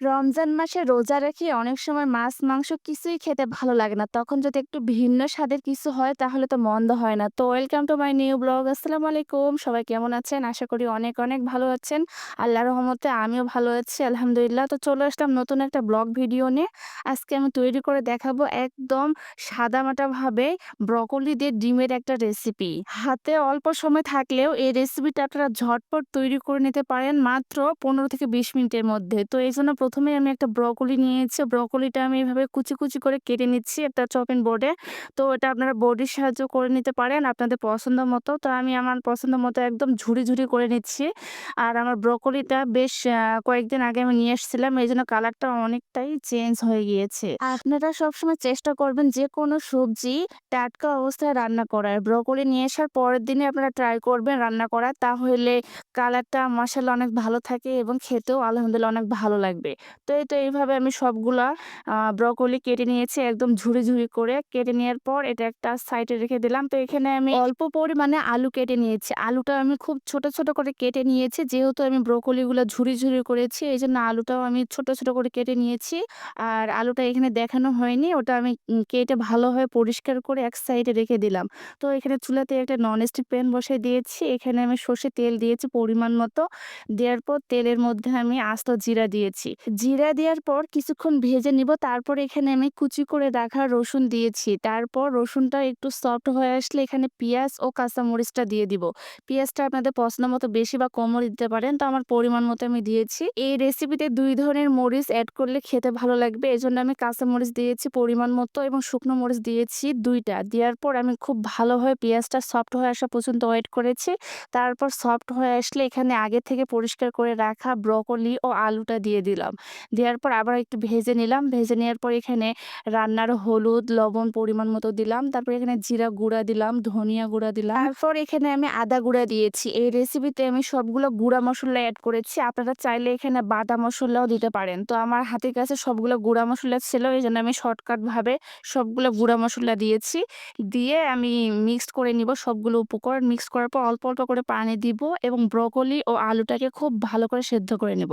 রমজান মাসে রোজা রেখে অনেক সময় মাছ, মাংস কিছুই খেতে ভালো লাগে না। তখন যদি একটু ভিন্ন স্বাদের কিছু হয় তাহলে তো মন্দ হয় না। তো welcome to my new blog. আসসালামু আলাইকুম। সবাই কেমন আছেন? আশা করি অনেক, অনেক ভালো আছেন। আল্লাহ রহমতে আমিও ভালো আছি আলহামদুলিল্লাহ। তো চলে আসলাম নতুন একটা ব্লগ ভিডিও নিয়ে। আজকে আমি তৈরি করে দেখাবো একদম সাদামাটাভাবে ব্রকলি দিয়ে ডিমের একটা রেসিপি। হাতে অল্প সময় থাকলেও এই রেসিপিটা আপনারা ঝটপট তৈরি করে নিতে পারেন মাত্র ১৫ থেকে ২০ মিনিটের মধ্যে। তো এইজন্য ১ম এ আমি একটা ব্রকলি নিয়েছি। ব্রকলিটা আমি এভাবে কুচি, কুচি করে কেটে নিচ্ছি একটা চপিং বোর্ডে। তো এটা আপনারা বডির সাহায্যেও করে নিতে পারেন আপনাদের পছন্দ মতো। তো আমি আমার পছন্দ মতো একদম ঝুড়ি ঝুরি করে নিচ্ছি। আর আমার ব্রকলিটা বেশ কয়েকদিন আগে আমি নিয়ে এসেছিলাম। এই জন্য কালারটা অনেকটাই চেঞ্জ হয়ে গিয়েছে। আপনারা সবসময় চেষ্টা করবেন যে কোনো সবজি টাটকা অবস্থায় রান্না করার। ব্রকলি নিয়ে আসার পরের দিনে আপনারা ট্রাই করবেন রান্না করার। তাহলে কালারটা মাশাআল্লাহ অনেক ভালো থাকে এবং খেতেও আলহামদুলিল্লাহ অনেক ভালো লাগবে। তো এই তো এইভাবে আমি সবগুলা ব্রকলি কেটে নিয়েছি একদম ঝুড়ি ঝুড়ি করে। কেটে নেওয়ার পর এটা একটা সাইডে রেখে দিলাম। তো এখানে আমি অল্প পরিমাণে আলু কেটে নিয়েছি। আলুটা আমি খুব ছোট, ছোট করে কেটে নিয়েছি। যেহেতু আমি ব্রকলিগুলা ঝুড়ি ঝুড়ি করেছি এই জন্য আলুটাও আমি ছোট, ছোট করে কেটে নিয়েছি। আর আলুটা এখানে দেখানো হয়নি। ওটা আমি কেটে ভালোভাবে পরিষ্কার করে এক সাইডে রেখে দিলাম। তো এখানে চুলাতে একটা ননস্টিক প্যান বসায় দিয়েছি। এখানে আমি সর্ষে তেল দিয়েছি পরিমাণ মতো। দেওয়ার পর তেলের মধ্যে আমি আস্ত জিরা দিয়েছি। জিরা দেওয়ার পর কিছুক্ষণ ভেজে নিব। তারপর এখানে আমি কুচি করে রাখা রসুন দিয়েছি। তারপর রসুনটা একটু সফট হয়ে আসলে এখানে পেঁয়াজ ও কাঁচামরিচটা দিয়ে দিব। পেঁয়াজটা আপনাদের পছন্দ মতো বেশি বা কমও দিতে পারেন। তো আমার পরিমাণ মতো আমি দিয়েছি। এই রেসিপিতে দুই ধরনের মরিচ অ্যাড করলে খেতে ভালো লাগবে। এজন্য আমি কাঁচামরিচ দিয়েছি পরিমাণ মতো এবং শুকনো মরিচ দিয়েছি দুইটা দেওয়ার পর আমি খুব ভালোভাবে পেঁয়াজটা সফট হয়ে আসা পর্যন্ত ওয়েট করেছি। তারপর সফট হয়ে আসলে এখানে আগে থেকে পরিষ্কার করে রাখা ব্রকলি ও আলুটা দিয়ে দিলাম। দেওয়ার পর আবার একটু ভেজে নিলাম। ভেজে নেওয়ার পর এখানে রান্নার হলুদ, লবণ পরিমাণ মতো দিলাম। তারপর এখানে জিরা গুঁড়া দিলাম, ধনিয়া গুঁড়া দিলাম। তারপর এখানে আমি আদা গুঁড়া দিয়েছি। এই রেসিপিতে আমি সবগুলো গুঁড়া মশলা অ্যাড করেছি। আপনারা চাইলে এখানে বাটা মশলাও দিতে পারেন। তো আমার হাতের কাছে সবগুলো গুঁড়া মশলা ছিল। এই জন্য আমি শর্টকাটভাবে সবগুলো গুঁড়া মশলা দিয়েছি। দিয়ে আমি মিক্সড করে নিব সবগুলো উপকরণ। মিক্স করার পর অল্প, অল্প করে পানি দিব এবং ব্রকলি ও আলুটাকে খুব ভালো করে সেদ্ধ করে নেব।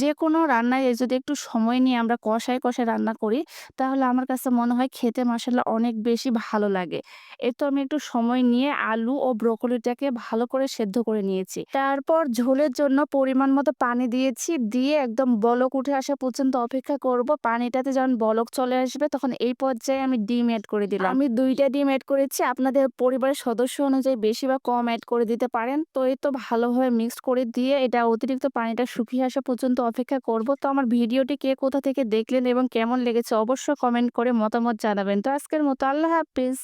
যেকোনো রান্নায় যদি একটু সময় নিয়ে আমরা কষায়, কষায় রান্না করি তাহলে আমার কাছে মনে হয় খেতে মশলা অনেক বেশি ভালো লাগে। এই তো আমি একটু সময় নিয়ে আলু ও ব্রকলিটাকে ভালো করে সেদ্ধ করে নিয়েছি। তারপর ঝোলের জন্য পরিমাণ মতো পানি দিয়েছি। দিয়ে একদম বলক উঠে আসা পর্যন্ত অপেক্ষা করব। পানিটাতে যখন বলক চলে আসবে তখন এই পর্যায়ে আমি ডিম এড করে দিলাম। আমি দুইটা ডিম এড করেছি। আপনাদের পরিবারের সদস্য অনুযায়ী বেশি বা কম অ্যাড করে দিতে পারেন। তো এই তো ভালোভাবে মিক্সড করে দিয়ে এটা অতিরিক্ত পানিটা শুকিয়ে আসা পর্যন্ত অপেক্ষা করব। তো আমার ভিডিওটি কে কোথা থেকে দেখলেন এবং কেমন লেগেছে অবশ্যই কমেন্ট করে মতামত জানাবেন। তো আজকের মতো আল্লাহ হাফেজ।